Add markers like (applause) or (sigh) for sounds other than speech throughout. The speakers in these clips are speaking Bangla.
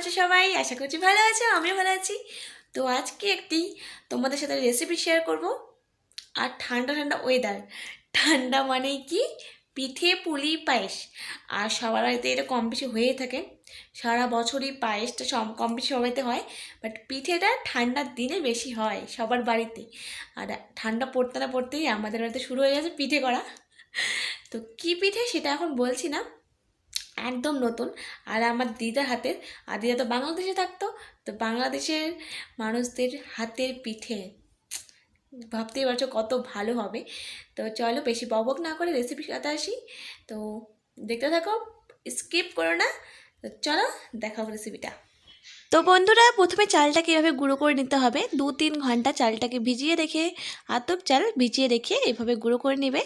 আছো সবাই? আশা করছি ভালো আছো, আমিও ভালো আছি। তো আজকে একটি তোমাদের সাথে রেসিপি শেয়ার করব। আর ঠান্ডা ঠান্ডা ওয়েদার ঠান্ডা মানেই কি? পিঠে পুলি পায়েস। আর সবার বাড়িতে এটা কম বেশি হয়েই থাকে। সারা বছরই পায়েসটা সব কম বেশি সবাইতে হয় বাট পিঠেটা ঠান্ডার দিনে বেশি হয় সবার বাড়িতে। আর ঠান্ডা পড়তে না পড়তেই আমাদের বাড়িতে শুরু হয়ে গেছে পিঠে করা। তো কী পিঠে সেটা এখন বলছি না। একদম নতুন। আর আমার দিদার হাতের, আর দিদা তো বাংলাদেশে থাকতো, তো বাংলাদেশের মানুষদের হাতের পিঠে, ভাবতেই পারছ কত ভালো হবে। তো চলো বেশি বকবক না করে রেসিপি সাথে আসি। তো দেখতে থাকো স্কিপ করো না। তো চলো দেখাবো রেসিপিটা তো বন্ধুরা, প্রথমে চালটাকে এভাবে গুঁড়ো করে নিতে হবে। দু তিন ঘণ্টা চালটাকে ভিজিয়ে রেখে, আতপ চাল ভিজিয়ে রেখে এভাবে গুঁড়ো করে নেবে।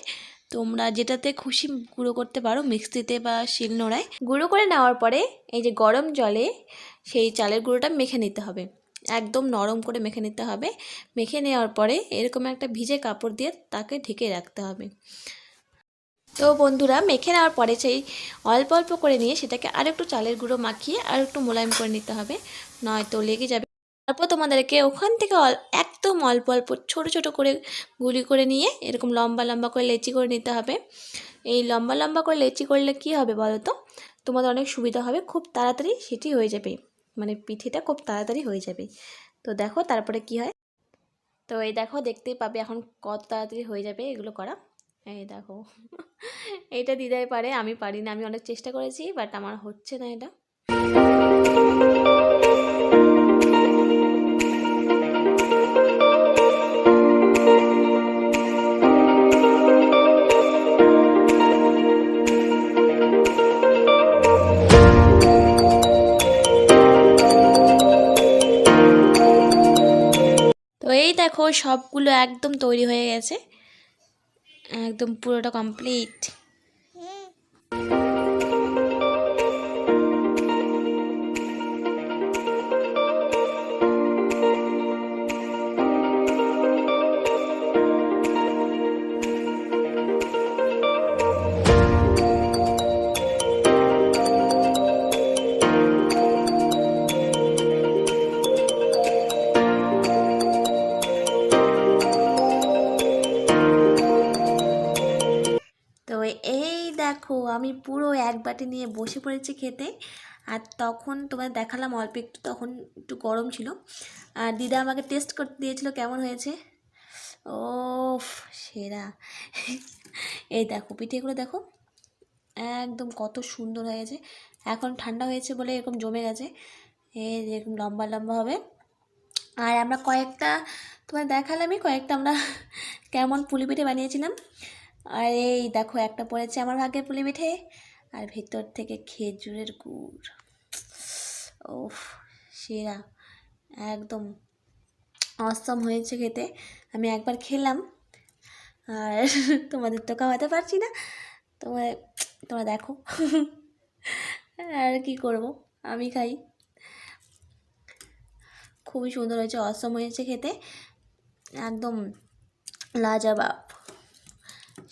তোমরা যেটাতে খুশি গুঁড়ো করতে পারো মিক্সিতে বা শিলনোড়ায় গুঁড়ো করে নেওয়ার পরে এই যে গরম জলে সেই চালের গুঁড়োটা মেখে নিতে হবে। একদম নরম করে মেখে নিতে হবে। মেখে নেওয়ার পরে এরকম একটা ভিজে কাপড় দিয়ে তাকে ঢেকে রাখতে হবে। তো বন্ধুরা, মেখে নেওয়ার পরে সেই অল্প অল্প করে নিয়ে সেটাকে আরেকটু চালের গুঁড়ো মাখিয়ে আর একটু মোলায়েম করে নিতে হবে। নয়তো লেগে যাবে। তারপর তোমাদেরকে ওখান থেকে একদম অল্প অল্প, ছোট ছোট করে গুলি করে নিয়ে এরকম লম্বা লম্বা করে লেচি করে নিতে হবে। এই লম্বা লম্বা করে লেচি করলে কি হবে বলো তো? তোমাদের অনেক সুবিধা হবে, খুব তাড়াতাড়ি সেটি হয়ে যাবে। মানে পিঠেটা খুব তাড়াতাড়ি হয়ে যাবে। তো দেখো তারপরে কি হয়? তো এই দেখো দেখতেই পাবে এখন কত তাড়াতাড়ি হয়ে যাবে এগুলো করা। এই দেখো। এইটা দিদাই পারে, আমি পারি না, আমি অনেক চেষ্টা করেছি বাট আমার হচ্ছে না এটা। তো এই দেখো সবগুলো একদম তৈরি হয়ে গেছে। একদম পুরোটা কমপ্লিট দেখো, আমি পুরো এক বাটি নিয়ে বসে পড়েছি খেতে। আর তখন তোমার দেখালাম, অল্প একটু, তখন একটু গরম ছিল। আর দিদা আমাকে টেস্ট করতে দিয়েছিল, কেমন হয়েছে? ও সেরা। এই দেখো, পিঠেগুলো দেখো, একদম কত সুন্দর হয়েছে। এখন ঠান্ডা হয়েছে বলে এরকম জমে গেছে। এই এরকম লম্বা লম্বা হবে। আর আমরা কয়েকটা তোমার দেখালামই কয়েকটা, আমরা কেমন পুলি পিঠে বানিয়েছিলাম। আর এই দেখো, একটা পড়েছে আমার ভাগ্যের পুলি পিঠে, আর ভেতর থেকে খেজুরের গুড়। ওফ সেরা, একদম অসম হয়েছে খেতে। আমি একবার খেলাম, আর (laughs) তোমাদের তো খাওয়াতে পারছি না। তোমার, তোমরা দেখো, আর কি করব, আমি খাই। খুবই সুন্দর হয়েছে অসম হয়েছে খেতে। একদম লাজাবাব।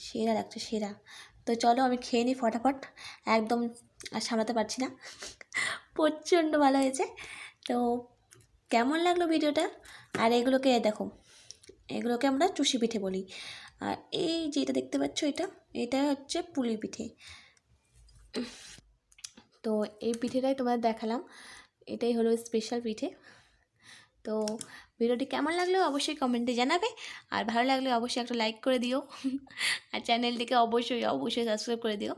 সেরা লাগছে সেরা। তো চলো আমি খেয়ে নিই ফটাফট। একদম আর সামলাতে পারছি না। প্রচণ্ড ভালো হয়েছে। তো কেমন লাগল ভিডিওটা? আর এগুলোকে দেখো, এগুলোকে আমরা চুষি পিঠে বলি। আর এই যেটা দেখতে পাচ্ছ এটা এটা হচ্ছে পুলি পিঠে। তো এই পিঠেটাই তোমাদের দেখালাম। এটাই হলো স্পেশাল পিঠে। তো ভিডিওটি কেমন লাগল অবশ্যই কমেন্টে জানাবে। আর ভালো লাগলে অবশ্যই একটা লাইক করে দিও। আর চ্যানেলটিকে অবশ্যই অবশ্যই সাবস্ক্রাইব করে দিও।